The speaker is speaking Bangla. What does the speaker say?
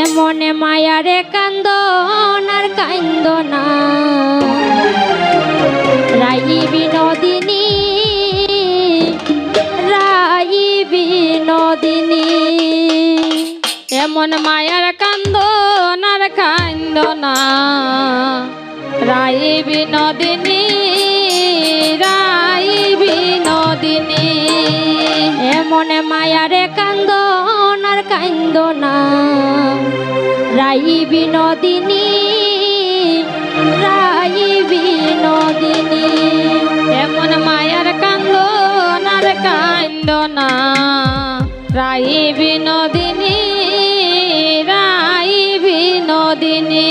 এমনে মায়ারে কান্দ আর কান্দ না। রাই বিনোদিনী রাই বিনোদিনী এমন মায়ার কান্দ আর কান্দ না। রাই বিনোদিনী রাই বিনোদিনী এমন মায়ারে কান্দ বেদনা রাই বিনোদিনী রাই বিনোদিনী এমন মায়ার কান্দন আর কান্দনা। রাই বিনোদিনী রাই বিনোদিনী